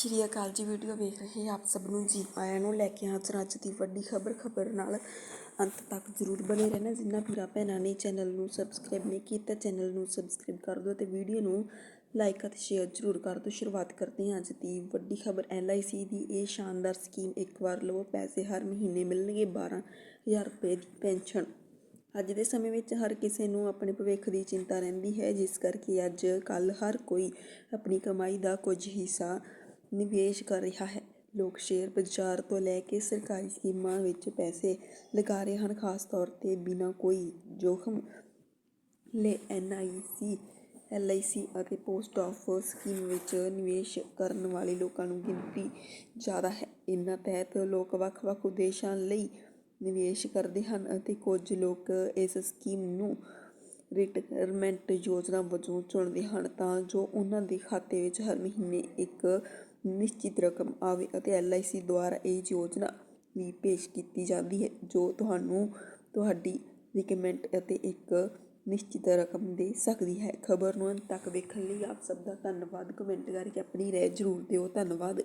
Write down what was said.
ਸ਼੍ਰੀ ਅਕਾਲ ਜੀ, ਵੀਡੀਓ ਵੇਖ ਰਹੇ ਆਪ ਸਭ ਨੂੰ, ਜੀ ਆਇਆਂ ਨੂੰ ਲੈ ਕੇ ਹਾਜ਼ਰ ਅੱਜ ਦੀ ਵੱਡੀ ਖਬਰ। ਖਬਰ ਨਾਲ ਅੰਤ ਤੱਕ ਜ਼ਰੂਰ ਬਣੇ ਰਹਿਣਾ। ਜਿੰਨਾ ਵੀਰਾਂ ਭੈਣਾਂ ਨੇ ਚੈਨਲ ਨੂੰ ਸਬਸਕ੍ਰਾਈਬ ਨਹੀਂ ਕੀਤਾ, ਚੈਨਲ ਨੂੰ ਸਬਸਕ੍ਰਾਈਬ ਕਰ ਦਿਓ ਤੇ ਵੀਡੀਓ ਨੂੰ ਲਾਈਕ ਅਤੇ ਸ਼ੇਅਰ ਜ਼ਰੂਰ ਕਰ ਦਿਓ। ਸ਼ੁਰੂਆਤ ਕਰਦੇ ਹਾਂ ਅੱਜ ਦੀ ਵੱਡੀ ਖਬਰ। LIC ਦੀ ਇਹ ਸ਼ਾਨਦਾਰ ਸਕੀਮ ਇੱਕ ਵਾਰ ਲਵੋ, ਪੈਸੇ ਹਰ ਮਹੀਨੇ ਮਿਲਣਗੇ 12000 ਰੁਪਏ ਦੀ ਪੈਨਸ਼ਨ। ਅੱਜ ਦੇ ਸਮੇਂ ਵਿੱਚ ਹਰ ਕਿਸੇ ਨੂੰ ਆਪਣੇ ਭਵਿੱਖ ਦੀ ਚਿੰਤਾ ਰਹਿੰਦੀ ਹੈ, ਜਿਸ ਕਰਕੇ ਅੱਜ ਕੱਲ ਹਰ ਕੋਈ ਆਪਣੀ ਕਮਾਈ ਦਾ ਕੁਝ ਹਿੱਸਾ ਨਿਵੇਸ਼ ਕਰ ਰਿਹਾ ਹੈ। ਲੋਕ ਸ਼ੇਅਰ ਬਾਜ਼ਾਰ ਤੋਂ ਲੈ ਕੇ ਸਰਕਾਰੀ ਸਕੀਮਾਂ ਵਿੱਚ ਪੈਸੇ ਲਗਾ ਰਹੇ ਹਨ, ਖਾਸ ਤੌਰ ਤੇ ਬਿਨਾਂ ਕੋਈ ਜੋਖਮ। ਲੈ ਆਈ ਸੀ ਅਤੇ ਪੋਸਟ ਆਫਿਸ ਸਕੀਮ ਵਿੱਚ ਨਿਵੇਸ਼ ਕਰਨ ਵਾਲੇ ਲੋਕਾਂ ਨੂੰ ਗਿਣਤੀ ਜ਼ਿਆਦਾ ਹੈ। ਇਨ੍ਹਾਂ ਤਹਿਤ ਲੋਕ ਵੱਖ-ਵੱਖ ਉਦੇਸ਼ਾਂ ਲਈ ਨਿਵੇਸ਼ ਕਰਦੇ ਹਨ ਅਤੇ ਕੁਝ ਲੋਕ ਇਸ ਸਕੀਮ ਨੂੰ ਰਿਟਾਇਰਮੈਂਟ ਯੋਜਨਾ ਵਜੋਂ ਚੁਣਦੇ ਹਨ ਤਾਂ ਜੋ ਉਹਨਾਂ ਦੇ ਖਾਤੇ ਵਿੱਚ ਹਰ ਮਹੀਨੇ ਇੱਕ ਨਿਸ਼ਚਿਤ ਰਕਮ ਆਵੇ ਅਤੇ ਐੱਲ ਆਈ ਸੀ ਦੁਆਰਾ ਇਹ ਯੋਜਨਾ ਵੀ ਪੇਸ਼ ਕੀਤੀ ਜਾਂਦੀ ਹੈ, ਜੋ ਤੁਹਾਨੂੰ ਤੁਹਾਡੀ ਰਿਕਮੈਂਟ ਅਤੇ ਇੱਕ ਨਿਸ਼ਚਿਤ ਰਕਮ ਦੇ ਸਕਦੀ ਹੈ। ਖਬਰ ਨੂੰ ਅੰਤ ਤੱਕ ਵੇਖਣ ਲਈ ਆਪ ਸਭ ਦਾ ਧੰਨਵਾਦ। ਕਮੈਂਟ ਕਰਕੇ ਆਪਣੀ ਰਾਏ ਜ਼ਰੂਰ ਦਿਓ। ਧੰਨਵਾਦ।